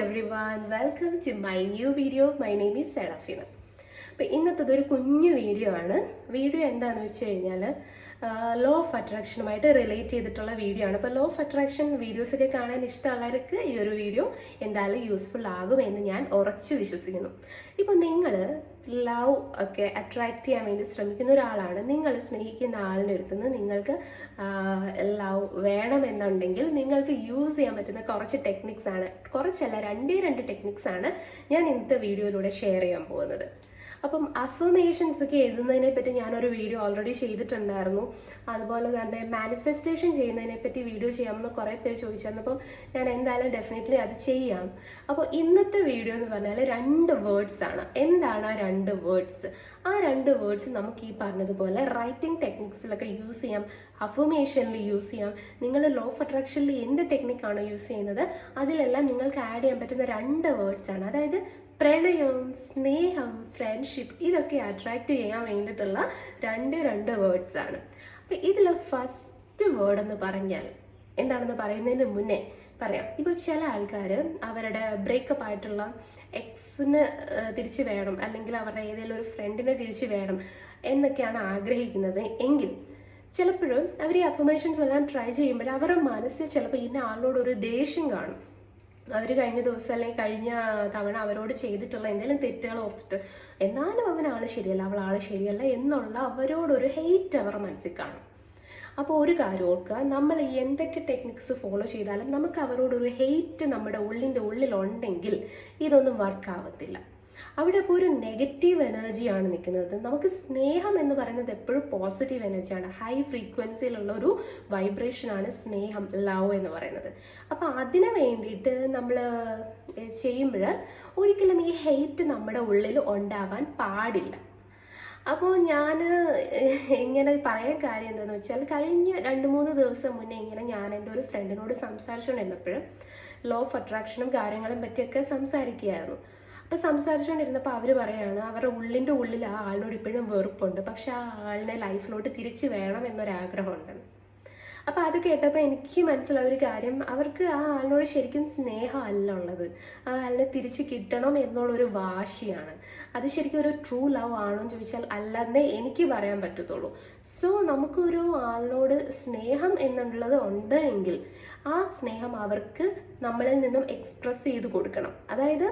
Everyone welcome to my new video my name is സെഡഫിന അപ്പോൾ ഇന്നത്തത് ഒരു കുഞ്ഞു വീഡിയോ ആണ്. വീഡിയോ എന്താണെന്ന് വെച്ച് കഴിഞ്ഞാൽ ലോ ഓഫ് അട്രാക്ഷനുമായിട്ട് റിലേറ്റ് ചെയ്തിട്ടുള്ള വീഡിയോ ആണ്. അപ്പോൾ ലോ ഓഫ് അട്രാക്ഷൻ വീഡിയോസൊക്കെ കാണാൻ ഇഷ്ടമുള്ളവർക്ക് ഈ ഒരു വീഡിയോ എന്തായാലും യൂസ്ഫുൾ ആകുമെന്ന് ഞാൻ ഉറച്ചു വിശ്വസിക്കുന്നു. ഇപ്പോൾ നിങ്ങൾ ലവ് ഒക്കെ അട്രാക്ട് ചെയ്യാൻ വേണ്ടി ശ്രമിക്കുന്ന ഒരാളാണ്. നിങ്ങൾ സ്നേഹിക്കുന്ന ആളിന്റെ അടുത്ത് നിന്ന് നിങ്ങൾക്ക് ലവ് വേണമെന്നുണ്ടെങ്കിൽ നിങ്ങൾക്ക് യൂസ് ചെയ്യാൻ പറ്റുന്ന കുറച്ച് ടെക്നിക്സ് ആണ്. കുറച്ചല്ല രണ്ടേ രണ്ട് ടെക്നിക്സ് ആണ് ഞാൻ ഇന്നത്തെ വീഡിയോയിലൂടെ ഷെയർ ചെയ്യാൻ പോകുന്നത്. അപ്പം അഫർമേഷൻസ് ഒക്കെ എഴുതുന്നതിനെ പറ്റി ഞാനൊരു വീഡിയോ ഓൾറെഡി ചെയ്തിട്ടുണ്ടായിരുന്നു. അതുപോലെ തന്നെ മാനിഫെസ്റ്റേഷൻ ചെയ്യുന്നതിനെ പറ്റി വീഡിയോ ചെയ്യാമെന്ന് കുറേ പേര് ചോദിച്ചിരുന്നു. അപ്പം ഞാൻ എന്തായാലും ഡെഫിനറ്റ്ലി അത് ചെയ്യാം. അപ്പോൾ ഇന്നത്തെ വീഡിയോ എന്ന് പറഞ്ഞാൽ രണ്ട് വേർഡ്സ് ആണ്. എന്താണ് ആ രണ്ട് വേർഡ്സ് ആ രണ്ട് വേർഡ്സ് നമുക്ക് ഈ പറഞ്ഞതുപോലെ റൈറ്റിംഗ് ടെക്നിക്സിലൊക്കെ യൂസ് ചെയ്യാം. അഫർമേഷനിൽ യൂസ് ചെയ്യാം. നിങ്ങൾ ലോ ഓഫ് അട്രാക്ഷനിൽ എന്ത് ടെക്നിക്കാണോ യൂസ് ചെയ്യുന്നത്? അതിലെല്ലാം നിങ്ങൾക്ക് ആഡ് ചെയ്യാൻ പറ്റുന്ന രണ്ട് വേർഡ്സ് ആണ്. അതായത് പ്രണയം സ്നേഹം ഫ്രണ്ട്ഷിപ്പ് ഇതൊക്കെ അട്രാക്റ്റ് ചെയ്യാൻ വേണ്ടിയിട്ടുള്ള രണ്ട് രണ്ട് വേർഡ്സ് ആണ്. അപ്പം ഇതിൽ ഫസ്റ്റ് വേർഡ് എന്ന് പറഞ്ഞാൽ എന്താണെന്ന് പറയുന്നതിന് മുന്നേ പറയാം. ഇപ്പം ചില ആൾക്കാർ അവരുടെ ബ്രേക്കപ്പ് ആയിട്ടുള്ള എക്സിന് തിരിച്ച് വേണം അല്ലെങ്കിൽ അവരുടെ ഏതെങ്കിലും ഒരു ഫ്രണ്ടിനെ തിരിച്ച് വേണം എന്നൊക്കെയാണ് ആഗ്രഹിക്കുന്നത്. എങ്കിൽ ചിലപ്പോഴും അവർ ഈ അഫർമേഷൻസ് എല്ലാം ട്രൈ ചെയ്യുമ്പോൾ അവരുടെ മനസ്സിൽ ചിലപ്പോൾ ഇന്ന ആളോട് ഒരു ദേഷ്യം കാണും. അവർ കഴിഞ്ഞ ദിവസം അല്ലെങ്കിൽ കഴിഞ്ഞ തവണ അവരോട് ചെയ്തിട്ടുള്ള എന്തെങ്കിലും തെറ്റുകൾ ഓർത്തിട്ട് എന്നാലും അവൻ ആൾ ശരിയല്ല അവൾ ആൾ ശരിയല്ല എന്നുള്ള അവരോടൊരു ഹെയ്റ്റ് അവരുടെ മനസ്സിൽ കാണും. അപ്പോൾ ഒരു കാര്യം ഓർക്കുക നമ്മൾ എന്തൊക്കെ ടെക്നിക്സ് ഫോളോ ചെയ്താലും നമുക്ക് അവരോടൊരു ഹെയ്റ്റ് നമ്മുടെ ഉള്ളിന്റെ ഉള്ളിലുണ്ടെങ്കിൽ ഇതൊന്നും വർക്ക് ആവത്തില്ല. അവിടെ ഇപ്പോൾ ഒരു നെഗറ്റീവ് എനർജിയാണ് നിൽക്കുന്നത്. നമുക്ക് സ്നേഹം എന്ന് പറയുന്നത് എപ്പോഴും പോസിറ്റീവ് എനർജിയാണ് ഹൈ ഫ്രീക്വൻസിയിലുള്ള ഒരു വൈബ്രേഷനാണ് സ്നേഹം ലവ് എന്ന് പറയുന്നത്. അപ്പോൾ അതിന് വേണ്ടിയിട്ട് നമ്മൾ ചെയ്യുമ്പോൾ ഒരിക്കലും ഈ ഹെയ്റ്റ് നമ്മുടെ ഉള്ളിൽ ഉണ്ടാവാൻ പാടില്ല. അപ്പോൾ ഞാൻ ഇങ്ങനെ പറയാൻ കാര്യം എന്താണെന്ന് വെച്ചാൽ കഴിഞ്ഞ രണ്ട് മൂന്ന് ദിവസം മുന്നേ ഇങ്ങനെ ഞാൻ എന്റെ ഒരു ഫ്രണ്ടിനോട് സംസാരിച്ചുകൊണ്ടിരുന്നപ്പോഴും ലോ ഓഫ് അട്രാക്ഷനും കാര്യങ്ങളും പറ്റിയൊക്കെ സംസാരിക്കുകയായിരുന്നു. അപ്പോൾ സംസാരിച്ചുകൊണ്ടിരുന്നപ്പോൾ അവർ പറയാണ് അവരുടെ ഉള്ളിന്റെ ഉള്ളിൽ ആ ആളിനോട് ഇപ്പോഴും വെറുപ്പുണ്ട്. പക്ഷെ ആ ആളിനെ ലൈഫിലോട്ട് തിരിച്ചു വേണം എന്നൊരാഗ്രഹമുണ്ട്. അപ്പോൾ അത് കേട്ടപ്പോൾ എനിക്ക് മനസ്സിലായ ഒരു കാര്യം അവർക്ക് ആ ആളിനോട് ശരിക്കും സ്നേഹമല്ല ഉള്ളത്. ആ ആളിനെ തിരിച്ച് കിട്ടണം എന്നുള്ളൊരു വാശിയാണ്. അത് ശരിക്കും ഒരു ട്രൂ ലവ് ആണോ എന്ന് ചോദിച്ചാൽ അല്ലെന്നേ എനിക്ക് പറയാൻ പറ്റത്തുള്ളൂ. സോ നമുക്കൊരു ആളിനോട് സ്നേഹം എന്നുള്ളത് ഉണ്ട് എങ്കിൽ ആ സ്നേഹം അവർക്ക് നമ്മളിൽ നിന്നും എക്സ്പ്രസ് ചെയ്ത് കൊടുക്കണം. അതായത്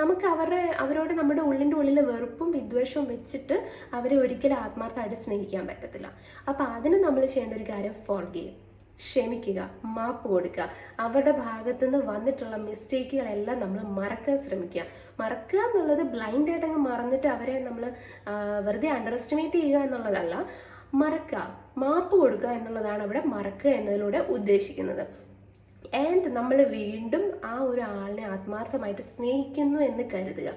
നമുക്ക് അവരുടെ അവരോട് നമ്മുടെ ഉള്ളിന്റെ ഉള്ളിൽ വെറുപ്പും വിദ്വേഷവും വെച്ചിട്ട് അവരെ ഒരിക്കലും ആത്മാർത്ഥമായിട്ട് സ്നേഹിക്കാൻ പറ്റത്തില്ല. അപ്പോൾ അതിന് നമ്മൾ ചെയ്യേണ്ട ഒരു കാര്യം ഫോർഗീവ് ക്ഷമിക്കുക മാപ്പ് കൊടുക്കുക. അവരുടെ ഭാഗത്തുനിന്ന് വന്നിട്ടുള്ള മിസ്റ്റേക്കുകളെല്ലാം നമ്മൾ മറക്കാൻ ശ്രമിക്കുക. മറക്കുക എന്നുള്ളത് ബ്ലൈൻഡ് ആയിട്ട് അങ്ങ് മറന്നിട്ട് അവരെ നമ്മൾ വെറുതെ അണ്ടർ എസ്റ്റിമേറ്റ് ചെയ്യുക എന്നുള്ളതല്ല മറക്കുക. മാപ്പ് കൊടുക്കുക എന്നുള്ളതാണ് അവിടെ മറക്കുക എന്നതിലൂടെ ഉദ്ദേശിക്കുന്നത്. ആൻഡ് നമ്മൾ വീണ്ടും ആ ഒരാളിനെ ആത്മാർത്ഥമായിട്ട് സ്നേഹിക്കുന്നു എന്ന് കരുതുക.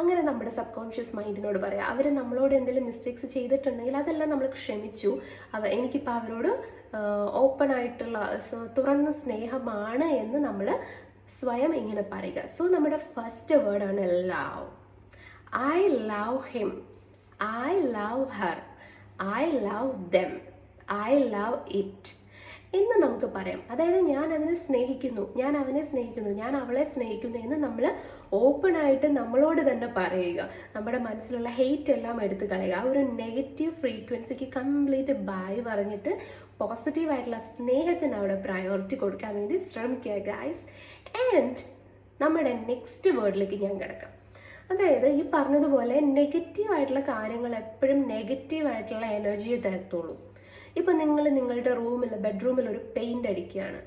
അങ്ങനെ നമ്മുടെ സബ് കോൺഷ്യസ് മൈൻഡിനോട് പറയാം അവർ നമ്മളോട് എന്തെങ്കിലും മിസ്റ്റേക്സ് ചെയ്തിട്ടുണ്ടെങ്കിൽ അതെല്ലാം നമ്മൾ ക്ഷമിച്ചു. അവ എനിക്കിപ്പോൾ അവരോട് ഓപ്പൺ ആയിട്ടുള്ള തുറന്ന സ്നേഹമാണ് എന്ന് നമ്മൾ സ്വയം ഇങ്ങനെ പറയുക. സോ നമ്മുടെ ഫസ്റ്റ് വേർഡാണ് love I love him I love her I love them I love it എന്ന് നമുക്ക് പറയാം. അതായത് ഞാൻ അതിനെ സ്നേഹിക്കുന്നു ഞാൻ അവനെ സ്നേഹിക്കുന്നു ഞാൻ അവളെ സ്നേഹിക്കുന്നു എന്ന് നമ്മൾ ഓപ്പൺ ആയിട്ട് നമ്മളോട് തന്നെ പറയുക. നമ്മുടെ മനസ്സിലുള്ള ഹെയ്റ്റ് എല്ലാം എടുത്തു കളയുക. ആ ഒരു നെഗറ്റീവ് ഫ്രീക്വൻസിക്ക് കംപ്ലീറ്റ് ബായ് പറഞ്ഞിട്ട് പോസിറ്റീവ് ആയിട്ടുള്ള സ്നേഹത്തിന് അവിടെ പ്രയോറിറ്റി കൊടുക്കാൻ വേണ്ടി ശ്രമിക്കുക ഗൈസ് ആൻഡ് നമ്മുടെ നെക്സ്റ്റ് വേർഡിലേക്ക് ഞാൻ കിടക്കാം. അതായത് ഈ പറഞ്ഞതുപോലെ നെഗറ്റീവ് ആയിട്ടുള്ള കാര്യങ്ങൾ എപ്പോഴും നെഗറ്റീവ് ആയിട്ടുള്ള എനർജിയെ തരത്തുള്ളൂ. ഇപ്പം നിങ്ങൾ നിങ്ങളുടെ റൂമിൽ ബെഡ്റൂമിൽ ഒരു പെയിന്റ് അടിക്കുകയാണ്.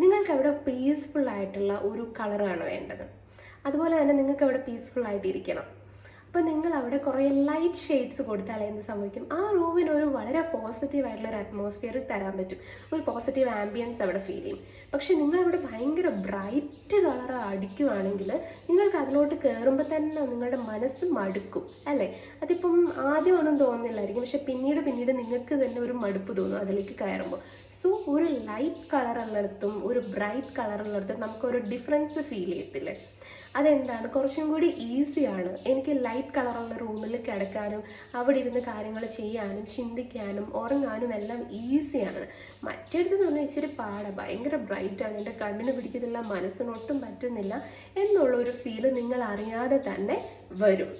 നിങ്ങൾക്ക് അവിടെ പീസ്ഫുൾ ആയിട്ടുള്ള ഒരു കളറാണ് വേണ്ടത്. അതുപോലെ തന്നെ നിങ്ങൾക്ക് അവിടെ പീസ്ഫുൾ ആയിട്ട് ഇരിക്കണം അപ്പോൾ നിങ്ങൾ അവിടെ കുറേ ലൈറ്റ് ഷെയ്ഡ്സ് കൊടുത്താൽ എന്ത് സംഭവിക്കും? ആ റൂമിന് ഒരു വളരെ പോസിറ്റീവ് ആയിട്ടുള്ള ഒരു അറ്റ്മോസ്ഫിയർ തരാൻ പറ്റും. ഒരു പോസിറ്റീവ് ആംബിയൻസ് അവിടെ ഫീൽ ചെയ്യും. പക്ഷേ നിങ്ങൾ അവിടെ ഭയങ്കര ബ്രൈറ്റ് കളർ അടിക്കുവാണെങ്കിൽ നിങ്ങൾക്ക് അതിലോട്ട് കയറുമ്പോൾ തന്നെ നിങ്ങളുടെ മനസ്സ് മടുക്കും അല്ലേ? അതിപ്പം ആദ്യം ഒന്നും തോന്നുന്നില്ലായിരിക്കും. പക്ഷെ പിന്നീട് പിന്നീട് നിങ്ങൾക്ക് തന്നെ ഒരു മടുപ്പ് തോന്നും അതിലേക്ക് കയറുമ്പോൾ. സോ ഒരു ലൈറ്റ് കളറുള്ളിടത്തും ഒരു ബ്രൈറ്റ് കളറുള്ളിടത്തും നമുക്കൊരു ഡിഫറൻസ് ഫീൽ ചെയ്യത്തില്ലേ? അതെന്താണ്? കുറച്ചും കൂടി ഈസിയാണ് എനിക്ക് ലൈറ്റ് കളറുള്ള റൂമിൽ കിടക്കാനും അവിടെ ഇരുന്ന് കാര്യങ്ങൾ ചെയ്യാനും ചിന്തിക്കാനും ഉറങ്ങാനും എല്ലാം ഈസിയാണ് മറ്റേടത്ത് എന്ന് പറഞ്ഞാൽ ഇച്ചിരി പാട. ഭയങ്കര ബ്രൈറ്റാണ് എന്റെ കണ്ണിന് പിടിക്കുന്നില്ല മനസ്സിനൊട്ടും പറ്റുന്നില്ല എന്നുള്ള ഒരു ഫീൽ നിങ്ങൾ അറിയാതെ തന്നെ വരും.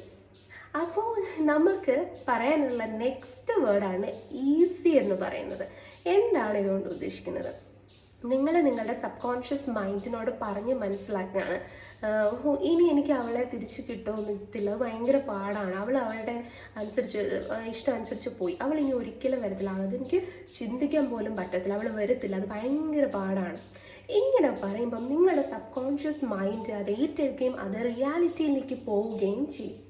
അപ്പോൾ നമുക്ക് പറയാനുള്ള നെക്സ്റ്റ് വേർഡാണ് ഈസി എന്ന് പറയുന്നത്. എന്താണ് ഇതുകൊണ്ട് ഉദ്ദേശിക്കുന്നത്? നിങ്ങൾ നിങ്ങളുടെ സബ് കോൺഷ്യസ് മൈൻഡിനോട് പറഞ്ഞ് മനസ്സിലാക്കുകയാണ്. ഇനി എനിക്ക് അവളെ തിരിച്ചു കിട്ടുമെന്നില്ല ഭയങ്കര പാടാണ്. അവൾ അവളുടെ അനുസരിച്ച് ഇഷ്ടം അനുസരിച്ച് പോയി. അവൾ ഇനി ഒരിക്കലും വരത്തില്ല. അതെനിക്ക് ചിന്തിക്കാൻ പോലും പറ്റത്തില്ല. അവൾ വരത്തില്ല. അത് ഭയങ്കര പാടാണ്. ഇങ്ങനെ പറയുമ്പം നിങ്ങളുടെ സബ് കോൺഷ്യസ് മൈൻഡ് അത് ഏറ്റെടുക്കുകയും അത് റിയാലിറ്റിയിലേക്ക് പോവുകയും ചെയ്യും.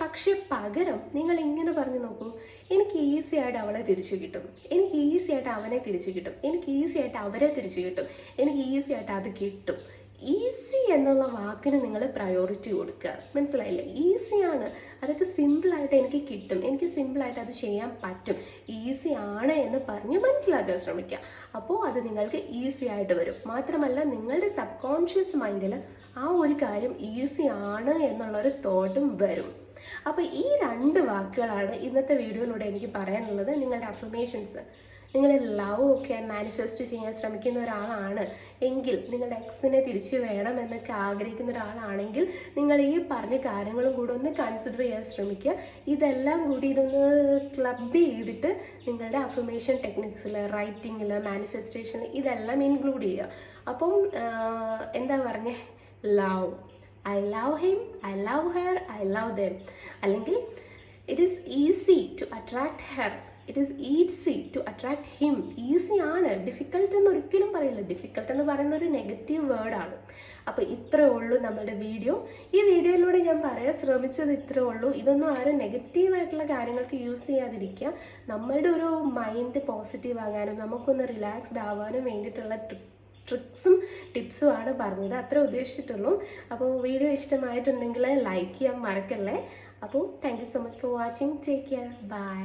പക്ഷെ പകരം നിങ്ങൾ ഇങ്ങനെ പറഞ്ഞു നോക്കൂ എനിക്ക് ഈസി ആയിട്ട് അവളെ തിരിച്ചു കിട്ടും. എനിക്ക് ഈസി ആയിട്ട് അവനെ തിരിച്ചു കിട്ടും. എനിക്ക് ഈസി ആയിട്ട് അവരെ തിരിച്ചു കിട്ടും. എനിക്ക് ഈസി ആയിട്ട് അത് കിട്ടും. ഈസി എന്നുള്ള വാക്കിന് നിങ്ങൾ പ്രയോറിറ്റി കൊടുക്കുക. മനസ്സിലായില്ലേ? ഈസിയാണ് അതൊക്കെ സിമ്പിളായിട്ട് എനിക്ക് കിട്ടും. എനിക്ക് സിമ്പിളായിട്ട് അത് ചെയ്യാൻ പറ്റും. ഈസി ആണ് എന്ന് പറഞ്ഞ് മനസ്സിലാക്കാൻ ശ്രമിക്കുക. അപ്പോൾ അത് നിങ്ങൾക്ക് ഈസി ആയിട്ട് വരും. മാത്രമല്ല നിങ്ങളുടെ സബ് കോൺഷ്യസ് മൈൻഡിൽ ആ ഒരു കാര്യം ഈസി ആണ് എന്നുള്ളൊരു തോട്ടും വരും. അപ്പോൾ ഈ രണ്ട് വാക്കുകളാണ് ഇന്നത്തെ വീഡിയോയിലൂടെ എനിക്ക് പറയാനുള്ളത്. നിങ്ങളുടെ അഫർമേഷൻസ് നിങ്ങൾ ലവ് ഒക്കെ മാനിഫെസ്റ്റ് ചെയ്യാൻ ശ്രമിക്കുന്ന ഒരാളാണ് എങ്കിൽ നിങ്ങളുടെ എക്സിനെ തിരിച്ചു വേണം എന്നൊക്കെ ആഗ്രഹിക്കുന്ന ഒരാളാണെങ്കിൽ നിങ്ങൾ ഈ പറഞ്ഞ കാര്യങ്ങളും കൂടെ ഒന്ന് കൺസിഡർ ചെയ്യാൻ ശ്രമിക്കുക. ഇതെല്ലാം കൂടി ഇതൊന്ന് ക്ലബ് ചെയ്തിട്ട് നിങ്ങളുടെ അഫർമേഷൻ ടെക്നിക്സിൽ റൈറ്റിങ്ങിൽ മാനിഫെസ്റ്റേഷനിൽ ഇതെല്ലാം ഇൻക്ലൂഡ് ചെയ്യുക. അപ്പം എന്താ പറഞ്ഞേ? Love I love him I love her I love them അല്ലെങ്കിൽ it is easy to attract her it is easy to attract him easy ആണ്. ഡിഫിക്കൽട്ട് എന്ന് ഒരിക്കലും പറയില്ല. ഡിഫിക്കൽട്ട് എന്ന് പറയുന്ന ഒരു നെഗറ്റീവ് വേർഡാണ് അപ്പോൾ ഇത്രേ ഉള്ളൂ നമ്മുടെ വീഡിയോ ഈ വീഡിയോയിലൂടെ ഞാൻ പറയാൻ ശ്രമിച്ചത് ഇത്രേ ഉള്ളൂ. ഇതൊന്നും ആരും നെഗറ്റീവായിട്ടുള്ള കാര്യങ്ങൾക്ക് യൂസ് ചെയ്യാതിരിക്കുക. നമ്മളുടെ ഒരു മൈൻഡ് പോസിറ്റീവ് ആകാനും നമുക്കൊന്ന് റിലാക്സ്ഡ് ആവാനും വേണ്ടിയിട്ടുള്ള ട്രിക്സും ടിപ്സും ആണ് പറഞ്ഞത്. അത്ര ഉദ്ദേശിച്ചിട്ടുള്ളൂ. അപ്പോൾ വീഡിയോ ഇഷ്ടമായിട്ടുണ്ടെങ്കിൽ ലൈക്ക് ചെയ്യാൻ മറക്കല്ലേ? അപ്പോൾ thank you so much for watching take care bye